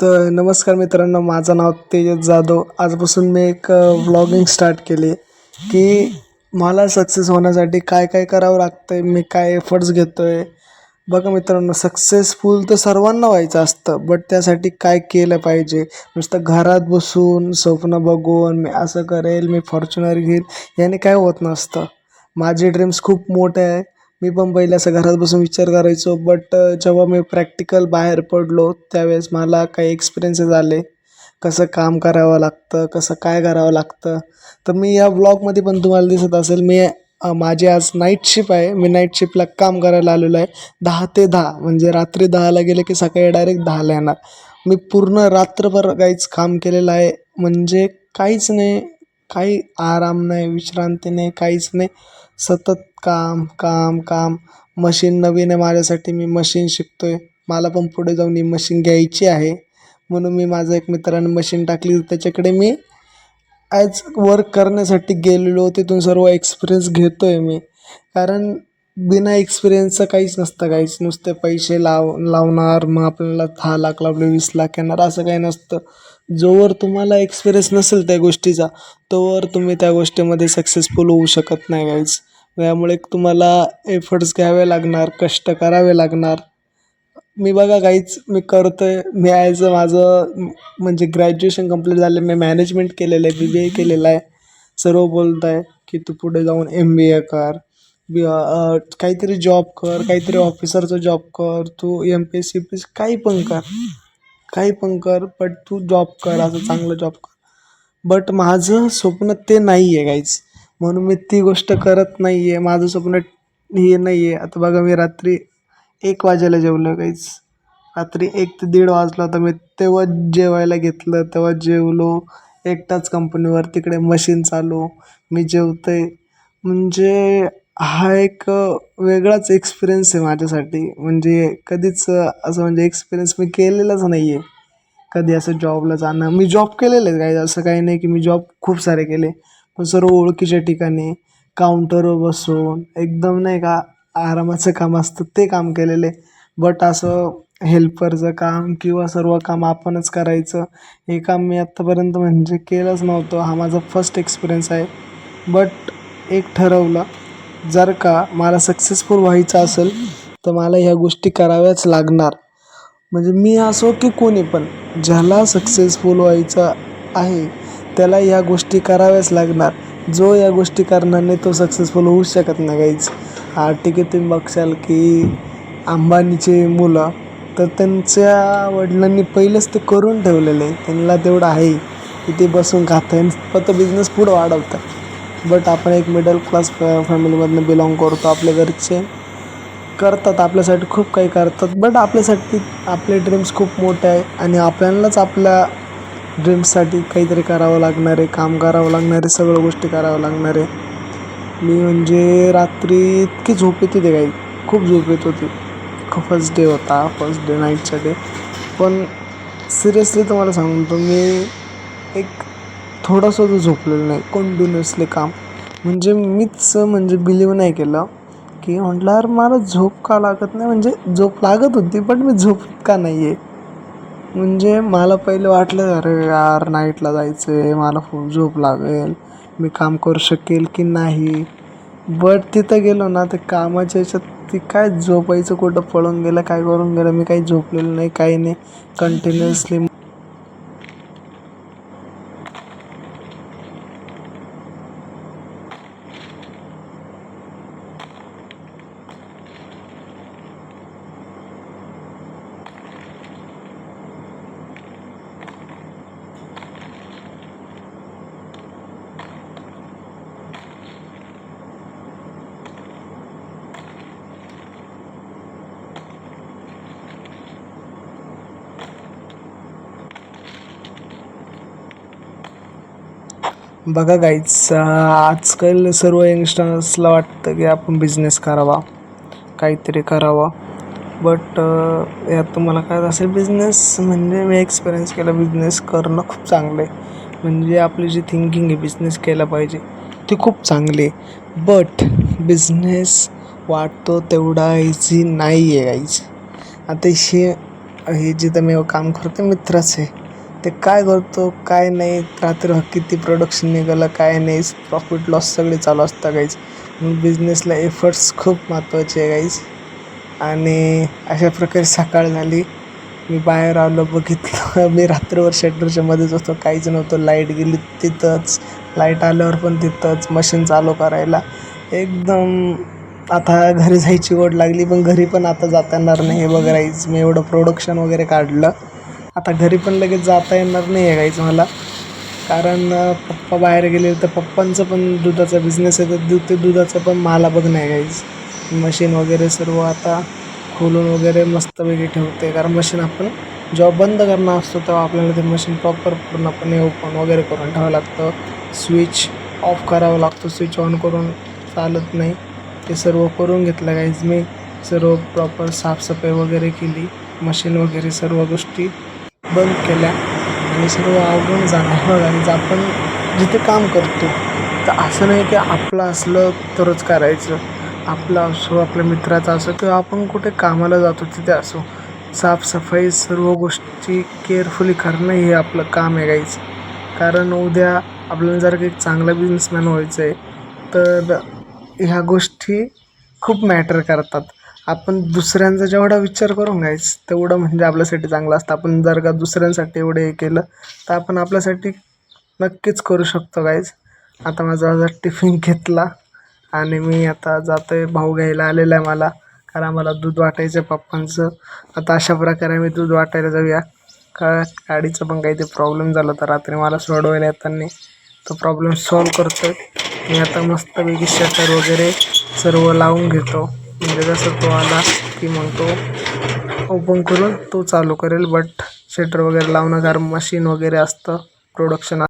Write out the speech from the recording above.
तर नमस्कार मित्रांनो माझं नाव तेजस जाधव. आजपासून मी एक व्लॉगिंग स्टार्ट केली की मला सक्सेस होण्यासाठी काय काय करावं लागतं आहे मी काय एफर्ट्स घेतो आहे बघा मित्रांनो सक्सेसफुल तर सर्वांना व्हायचं असतं बट त्यासाठी काय केलं पाहिजे? नुसतं घरात बसून स्वप्न बघून मी असं करेल मी फॉर्च्युनर घेईल याने काय होत नसतं. माझे ड्रीम्स खूप मोठे आहे. मी पण पहिले असं घरात बसून विचार करायचो बट जेव्हा मी प्रॅक्टिकल बाहेर पडलो त्यावेळेस मला काही एक्सपिरियन्सेस आले. कसं काम करावं लागतं कसं काय करावं लागतं. तर मी या ब्लॉगमध्ये पण तुम्हाला दिसत असेल मी माझी आज नाईट शिफ्ट आहे. मी नाईट शिफ्टला काम करायला आलेलो आहे. दहा ते दहा म्हणजे रात्री दहाला गेले की सकाळी डायरेक्ट दहाला येणार. मी पूर्ण रात्रभर काहीच काम केलेलं आहे म्हणजे काहीच नाही. काही आराम नाही विश्रांती नाही काहीच नाही. सतत काम काम काम. मशीन नवीन आहे माझ्यासाठी मी मशीन शिकतो आहे मला पण पुढे जाऊन ही मशीन घ्यायची आहे. म्हणून मी माझा एक मित्राने मशीन टाकली. त्याच्याकडे मी ॲज वर्क करण्यासाठी गेलेलो. तिथून सर्व एक्सपिरियन्स घेतो आहे मी. कारण बिना एक्सपिरियन्सचं काहीच नसतं. काहीच नुसते पैसे लाव लावणार मग आपल्याला दहा लाख लावले वीस लाख येणार असं काही नसतं. जोवर तुम्हाला एक्सपिरियन्स नसेल त्या गोष्टीचा तोवर तुम्ही त्या गोष्टीमध्ये सक्सेसफुल होऊ शकत नाही काहीच त्यामुळे तुम्हाला एफर्ट्स घ्यावे लागणार कष्ट करावे लागणार. मी बघा काहीच मी करतो आहे मी ॲज अ माझं म्हणजे ग्रॅज्युएशन कंप्लीट झालं मी मॅनेजमेंट केलेलं आहे बी बी ए केलेलं आहे. सर्व बोलत आहे की तू पुढे जाऊन एम बी ए कर बी काहीतरी जॉब कर काहीतरी ऑफिसरचा जॉब कर तू M P S C P S काही पण कर. काही पण कर बट तू जॉब कर असं चांगलं जॉब कर. बट माझं स्वप्न ते नाही आहे काहीच म्हणून मी ती गोष्ट करत नाही आहे माझं स्वप्न हे नाही आहे आता बघा मी रात्री एक वाजायला जेवलो काहीच रात्री एक ते दीड वाजला होता. मी तेव्हा जेवायला घेतलं. तेव्हा जेवलो एकटाच कंपनीवर तिकडे मशीन चालू. मी जेवतोय. म्हणजे हा एक वेगळाच एक्सपिरियन्स आहे माझ्यासाठी. म्हणजे कधीच असं म्हणजे एक्सपिरियन्स मी केलेलाच नाही आहे कधी असं जॉबला जाणं. मी जॉब केलेले आहे काही असं काही नाही की मी जॉब खूप सारे केले. पण सर्व ओळखीच्या ठिकाणी काउंटरवर बसून एकदम नाही का आरामाचं काम असतं ते काम केलेले. बट असं हेल्परचं काम किंवा सर्व काम आपणच करायचं हे काम मी आत्तापर्यंत म्हणजे केलंच नव्हतं. हा माझा फर्स्ट एक्सपिरियन्स आहे. बट एक ठरवलं जर का मला सक्सेसफुल व्हायचं असेल तर मला ह्या गोष्टी कराव्याच लागणार. म्हणजे मी असो की कोणी पण ज्याला सक्सेसफुल व्हायचं आहे त्याला ह्या गोष्टी कराव्याच लागणार. जो या गोष्टी करणार नाही तो सक्सेसफुल होऊ शकत नाही काहीच हा ठीक आहे तुम्ही बघशाल की अंबानीचे मुलं तर त्यांच्या वडिलांनी पहिलेच ते करून ठेवलेलं. आहे त्यांना तेवढं आहे. की ते बसून खात आहे फक्त बिझनेस पुढं वाढवतात. बट आपण एक मिडल क्लास फॅमिलीमधनं बिलॉंग करतो आपल्या घरचे. करतात आपल्यासाठी खूप काही करतात. बट आपल्यासाठी आपले ड्रीम्स खूप मोठे आहे आणि आपल्यालाच आपल्या ड्रीम्ससाठी काहीतरी करावं लागणार आहे काम करावं लागणार आहे सगळ्या गोष्टी करावं लागणार आहे. मी म्हणजे रात्री इतकी झोप येत होती काही. खूप झोप येत होती फर्स्ट डे होता फर्स्ट डे नाईटचा डे पण सिरियसली तुम्हाला सांगतो मी एक थोडंसं झोपलेलं नाही कंटिन्युअसली काम. म्हणजे मीच म्हणजे बिलीव नाही केलं की म्हटलं यार मला झोप का लागत नाही? म्हणजे झोप लागत होती पण मी झोपत का नाही आहे म्हणजे मला पहिलं वाटलं अरे यार नाईटला जायचं आहे मला खूप झोप लागेल मी काम करू शकेल की नाही? बट तिथं गेलो ना ते कामाच्या याच्यात ती काय झोपायचं कुठं पळून गेलं काय करून गेलं मी काही झोपलेलं नाही काही नाही. कंटिन्युअसली बघा गाईच आजकाल सर्व यंगस्टर्सला वाटतं की आपण बिझनेस करावा काहीतरी करावा. बट यात तुम्हाला काय असेल बिझनेस म्हणजे मी एक्सपिरियन्स केला बिझनेस करणं खूप चांगलं आहे. म्हणजे आपली जी थिंकिंग आहे बिझनेस केला पाहिजे ती खूप चांगली आहे. बट बिझनेस वाटतो तेवढा इझी नाही आहे गाईज आता हे हे जिथं मी काम करतो मित्रच आहे. ते काय करतो काय नाही. रात्र किती प्रोडक्शन निघालं काय नाही. प्रॉफिट लॉस सगळे चालू असतं गाईज बिझनेसला एफर्ट्स खूप महत्त्वाचे आहे गाईज आणि अशा प्रकारे सकाळ झाली. मी बाहेर आलो बघितलं. मी रात्रभर शटरच्या मध्येच होतो काहीच नव्हतं. लाइट गेली तिथंच. लाइट आल्यावर पण तिथंच. मशीन चालू करायला. एकदम आता घरी जायची ओढ लागली पण घरी पण आता जाता येणार नाही हे बघ राईज मी एवढं प्रोडक्शन वगैरे काढलं. आता घरी पण लगेच जाता येणार नाही आहे गाईज मला कारण पप्पा बाहेर गेले तर पप्पांचं पण दुधाचा बिझनेस आहे तर दूध ते दुधाचं पण मला बघणं आहे गाईज मशीन वगैरे सर्व आता खोलून वगैरे मस्तपैकी ठेवते. कारण मशीन आपण जेव्हा बंद करणं असतो तेव्हा आपल्याला ते मशीन प्रॉपर पूर्णपणे ओपन वगैरे करून ठेवावं लागतं. स्विच ऑफ करावं लागतं. स्विच ऑन करून चालत नाही. ते सर्व करून घेतलं गाईज मी सर्व प्रॉपर साफसफाई वगैरे केली. मशीन वगैरे सर्व गोष्टी बंद केल्या आणि सर्व आवडून जाणार आणि आपण जिथे काम करतो तर असं नाही की आपलं असलं तरच करायचं. आपलं असो आपल्या मित्राचं असो किंवा आपण कुठे कामाला जातो तिथे असो. साफसफाई सर्व गोष्टी केअरफुली करणं हे आपलं काम आहे गाईच कारण उद्या आपल्याला जर काही चांगला बिझनेसमॅन व्हायचं आहे तर ह्या गोष्टी खूप मॅटर करतात. आपण दुसऱ्यांचा जेवढा विचार करून घ्यायच तेवढं म्हणजे आपल्यासाठी चांगलं असतं. आपण जर का दुसऱ्यांसाठी एवढं हे केलं तर आपण आपल्यासाठी नक्कीच करू शकतो गाईज आता माझा जर टिफिन घेतला आणि मी आता जातो आहे भाऊ घ्यायला. आलेला आहे मला कारण मला दूध वाटायचं आहे पप्पांचं. आता अशा प्रकारे मी दूध वाटायला जाऊया. का गाडीचं पण काही ते प्रॉब्लेम झाला तर रात्री मला सोडवायला येताना तो प्रॉब्लेम सॉल्व करतो मी आता मस्तपैकी शटर वगैरे सर्व लावून घेतो. म्हणजे जसं तो आला की मग तो ओपन करून तो चालू करेल बट शटर वगैरे लावणं कारण मशीन वगैरे असतं प्रोडक्शन